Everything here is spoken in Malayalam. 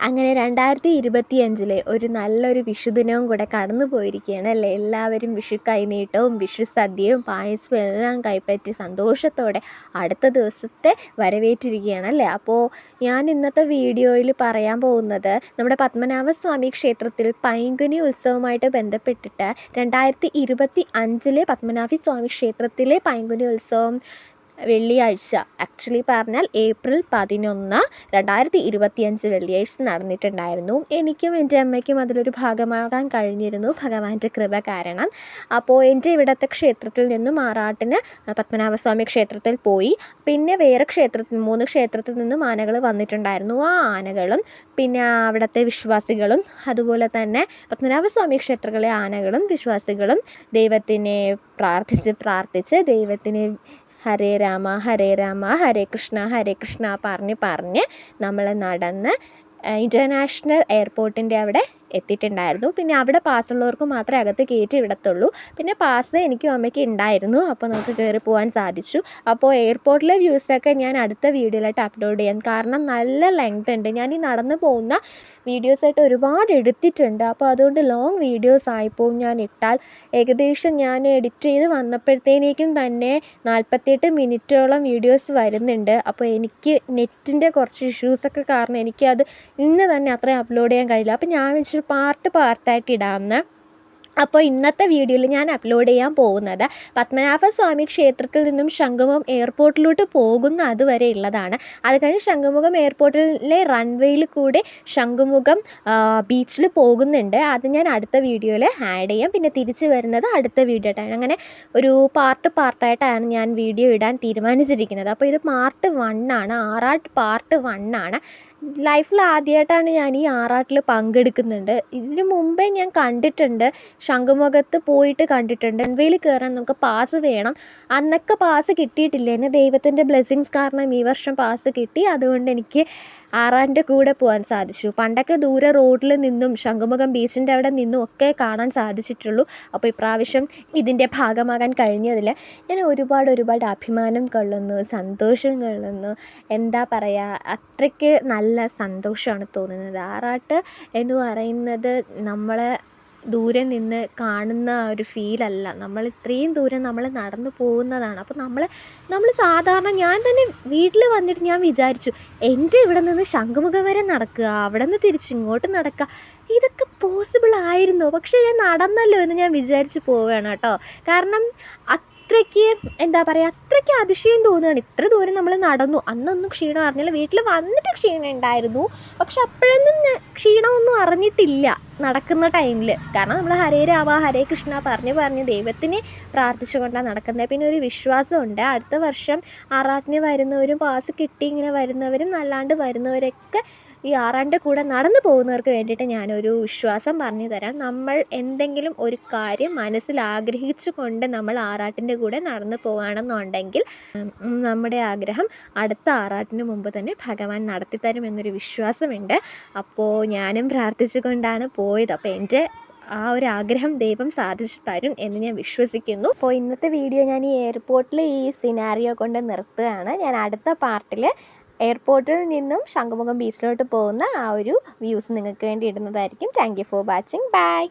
അങ്ങനെ രണ്ടായിരത്തി ഇരുപത്തി അഞ്ചിലെ ഒരു നല്ലൊരു വിഷുദിനവും കൂടെ കടന്നു പോയിരിക്കുകയാണ് അല്ലേ? എല്ലാവരും വിഷു കൈനീട്ടവും വിഷു സദ്യയും പായസവും എല്ലാം കൈപ്പറ്റി സന്തോഷത്തോടെ അടുത്ത ദിവസത്തെ വരവേറ്റിരിക്കുകയാണ് അല്ലേ? അപ്പോൾ ഞാൻ ഇന്നത്തെ വീഡിയോയിൽ പറയാൻ പോകുന്നത് നമ്മുടെ പത്മനാഭസ്വാമി ക്ഷേത്രത്തിൽ പൈങ്കുനി ഉത്സവമായിട്ട് ബന്ധപ്പെട്ടിട്ട് രണ്ടായിരത്തി ഇരുപത്തി അഞ്ചിലെ പത്മനാഭ സ്വാമി ക്ഷേത്രത്തിലെ പൈങ്കുനി ഉത്സവം വെള്ളിയാഴ്ച. ആക്ച്വലി പറഞ്ഞാൽ ഏപ്രിൽ പതിനൊന്ന് രണ്ടായിരത്തി ഇരുപത്തിയഞ്ച് വെള്ളിയാഴ്ച നടന്നിട്ടുണ്ടായിരുന്നു. എനിക്കും എന്റെ അമ്മയ്ക്കും അതിലൊരു ഭാഗമാകാൻ കഴിഞ്ഞിരുന്നു. ഭഗവാന്റെ കൃപ കാരണം. അപ്പോൾ എന്റെ ഇവിടുത്തെ ക്ഷേത്രത്തിൽ നിന്നും ആറാട്ടിന് പത്മനാഭസ്വാമി ക്ഷേത്രത്തിൽ പോയി. പിന്നെ വേറെ ക്ഷേത്രത്തിൽ മൂന്ന് ക്ഷേത്രത്തിൽ നിന്നും ആനകൾ വന്നിട്ടുണ്ടായിരുന്നു. ആ ആനകളും പിന്നെ അവിടുത്തെ വിശ്വാസികളും അതുപോലെ തന്നെ പത്മനാഭസ്വാമി ക്ഷേത്രത്തിലെ ആനകളും വിശ്വാസികളും ദൈവത്തിനെ പ്രാർത്ഥിച്ച് പ്രാർത്ഥിച്ച് ദൈവത്തിന് ഹരേ രാമ ഹരേ രാമ ഹരേ കൃഷ്ണ ഹരേ കൃഷ്ണ പറഞ്ഞ് പറഞ്ഞ് നമ്മൾ നടന്ന് ഇന്റർനാഷണൽ എയർപോർട്ടിന്റെ അവിടെ എത്തിയിട്ടുണ്ടായിരുന്നു. പിന്നെ അവിടെ പാസ്സുള്ളവർക്ക് മാത്രമേ അകത്ത് കയറ്റി വിടത്തുള്ളൂ. പിന്നെ പാസ് എനിക്കും അമ്മയ്ക്ക് ഉണ്ടായിരുന്നു. അപ്പോൾ നമുക്ക് കയറി പോകാൻ സാധിച്ചു. അപ്പോൾ എയർപോർട്ടിലെ വ്യൂസൊക്കെ ഞാൻ അടുത്ത വീഡിയോയിലായിട്ട് അപ്ലോഡ് ചെയ്യാം. കാരണം നല്ല ലെങ്ത് ഉണ്ട്. ഞാൻ ഈ നടന്നു പോകുന്ന വീഡിയോസായിട്ട് ഒരുപാട് എടുത്തിട്ടുണ്ട്. അപ്പോൾ അതുകൊണ്ട് ലോങ് വീഡിയോസ് ആയിപ്പോവും ഞാൻ ഇട്ടാൽ. ഏകദേശം ഞാൻ എഡിറ്റ് ചെയ്ത് വന്നപ്പോഴത്തേനേക്കും തന്നെ നാൽപ്പത്തിയെട്ട് മിനിറ്റോളം വീഡിയോസ് വരുന്നുണ്ട്. അപ്പോൾ എനിക്ക് നെറ്റിന്റെ കുറച്ച് ഇഷ്യൂസൊക്കെ കാരണം എനിക്കത് ഇന്ന് തന്നെ അത്രയും അപ്ലോഡ് ചെയ്യാൻ കഴിയില്ല. അപ്പോൾ ഞാൻ വെച്ചിട്ട് പാർട്ട് പാർട്ടായിട്ട് ഇടാവുന്ന അപ്പോൾ ഇന്നത്തെ വീഡിയോയിൽ ഞാൻ അപ്ലോഡ് ചെയ്യാൻ പോകുന്നത് പത്മനാഭ സ്വാമി ക്ഷേത്രത്തിൽ നിന്നും ശംഖുമുഖം എയർപോർട്ടിലോട്ട് പോകുന്ന അതുവരെ ഉള്ളതാണ്. അത് കഴിഞ്ഞ് ശംഖുമുഖം എയർപോർട്ടിലെ റൺവേയിൽ കൂടെ ശംഖുമുഖം ബീച്ചിൽ പോകുന്നുണ്ട്. അത് ഞാൻ അടുത്ത വീഡിയോയിൽ ആഡ് ചെയ്യാം. പിന്നെ തിരിച്ച് വരുന്നത് അടുത്ത വീഡിയോ ആയിട്ടാണ്. അങ്ങനെ ഒരു പാർട്ട് പാർട്ടായിട്ടാണ് ഞാൻ വീഡിയോ ഇടാൻ തീരുമാനിച്ചിരിക്കുന്നത്. അപ്പോൾ ഇത് പാർട്ട് വൺ ആണ്. ആറാട്ട് പാർട്ട് വൺ ആണ്. ലൈഫിൽ ആദ്യമായിട്ടാണ് ഞാൻ ഈ ആറാട്ടിൽ പങ്കെടുക്കുന്നുണ്ട്. ഇതിനു മുമ്പേ ഞാൻ കണ്ടിട്ടുണ്ട്. ശംഖുമുഖത്ത് പോയിട്ട് കണ്ടിട്ടുണ്ട്. റൺവേയിൽ കയറാൻ നമുക്ക് പാസ് വേണം. അന്നൊക്കെ പാസ് കിട്ടിയിട്ടില്ല? എന്നെ ദൈവത്തിന്റെ ബ്ലെസ്സിങ്സ് കാരണം ഈ വർഷം പാസ് കിട്ടി. അതുകൊണ്ട് എനിക്ക് ആറാന്റെ കൂടെ പോകാൻ സാധിച്ചു. പണ്ടൊക്കെ ദൂരെ റോഡിൽ നിന്നും ശംഖുമുഖം ബീച്ചിന്റെ അവിടെ നിന്നും ഒക്കെ കാണാൻ സാധിച്ചിട്ടുള്ളൂ. അപ്പോൾ ഇപ്രാവശ്യം ഇതിന്റെ ഭാഗമാകാൻ കഴിഞ്ഞതിൽ ഞാൻ ഒരുപാട് ഒരുപാട് അഭിമാനം കൊള്ളുന്നു സന്തോഷം കൊള്ളുന്നു. എന്താ പറയുക അത്രയ്ക്ക് നല്ല സന്തോഷമാണ് തോന്നുന്നത്. ആറാട്ട് എന്ന് പറയുന്നത് നമ്മളെ ദൂരെ നിന്ന് കാണുന്ന ഒരു ഫീലല്ല നമ്മൾ ഇത്രയും ദൂരം നമ്മൾ നടന്നു പോകുന്നതാണ്. അപ്പോൾ നമ്മൾ നമ്മൾ സാധാരണ ഞാൻ തന്നെ വീട്ടിൽ വന്നിട്ട് ഞാൻ വിചാരിച്ചു എന്റെ ഇവിടെ നിന്ന് ശംഖുമുഖം വരെ നടക്കുക അവിടെ നിന്ന് തിരിച്ച് ഇങ്ങോട്ട് നടക്കുക. ഇതൊക്കെ പോസിബിൾ ആയിരുന്നു. പക്ഷേ ഞാൻ നടന്നല്ലോ എന്ന് ഞാൻ വിചാരിച്ച് പോവുകയാണ് കേട്ടോ. കാരണം അത്രയ്ക്ക് എന്താ പറയുക അത്രയ്ക്ക് അതിശയം തോന്നുകയാണ്. ഇത്ര ദൂരം നമ്മൾ നടന്നു. അന്നൊന്നും ക്ഷീണം അറിഞ്ഞില്ല. വീട്ടിൽ വന്നിട്ട് ക്ഷീണം ഉണ്ടായിരുന്നു. പക്ഷെ അപ്പോഴൊന്നും ക്ഷീണമൊന്നും അറിഞ്ഞിട്ടില്ല നടക്കുന്ന ടൈമിൽ കാരണം നമ്മൾ ഹരേ രാമ ഹരേ കൃഷ്ണ പറഞ്ഞ് പറഞ്ഞ് ദൈവത്തിനെ പ്രാർത്ഥിച്ചുകൊണ്ടാണ് നടക്കുന്നത്. പിന്നെ ഒരു വിശ്വാസമുണ്ട്. അടുത്ത വർഷം ആറാട്ടിന് വരുന്നവരും പാസ് കിട്ടി ഇങ്ങനെ വരുന്നവരും അല്ലാണ്ട് വരുന്നവരൊക്കെ ഈ ആറാന്റെ കൂടെ നടന്നു പോകുന്നവർക്ക് വേണ്ടിയിട്ട് ഞാനൊരു വിശ്വാസം പറഞ്ഞു തരാം. നമ്മൾ എന്തെങ്കിലും ഒരു കാര്യം മനസ്സിൽ ആഗ്രഹിച്ചു കൊണ്ട് നമ്മൾ ആറാട്ടിന്റെ കൂടെ നടന്നു പോവുകയാണെന്നുണ്ടെങ്കിൽ നമ്മുടെ ആഗ്രഹം അടുത്ത ആറാട്ടിന് മുമ്പ് തന്നെ ഭഗവാൻ നടത്തിത്തരും എന്നൊരു വിശ്വാസമുണ്ട്. അപ്പോൾ ഞാനും പ്രാർത്ഥിച്ചുകൊണ്ടാണ് പോയത്. അപ്പോൾ എന്റെ ആ ഒരു ആഗ്രഹം ദൈവം സാധിച്ചു തരും എന്ന് ഞാൻ വിശ്വസിക്കുന്നു. അപ്പോൾ ഇന്നത്തെ വീഡിയോ ഞാൻ ഈ എയർപോർട്ടിൽ ഈ സിനാരിയോ കൊണ്ട് നിർത്തുകയാണ്. ഞാൻ അടുത്ത പാർട്ടിൽ എയർപോർട്ടിൽ നിന്നും ശംഖുമുഖം ബീച്ചിലോട്ട് പോകുന്ന ആ ഒരു വ്യൂസ് നിങ്ങൾക്ക് വേണ്ടി ഇടുന്നതായിരിക്കും. Thank you for watching bye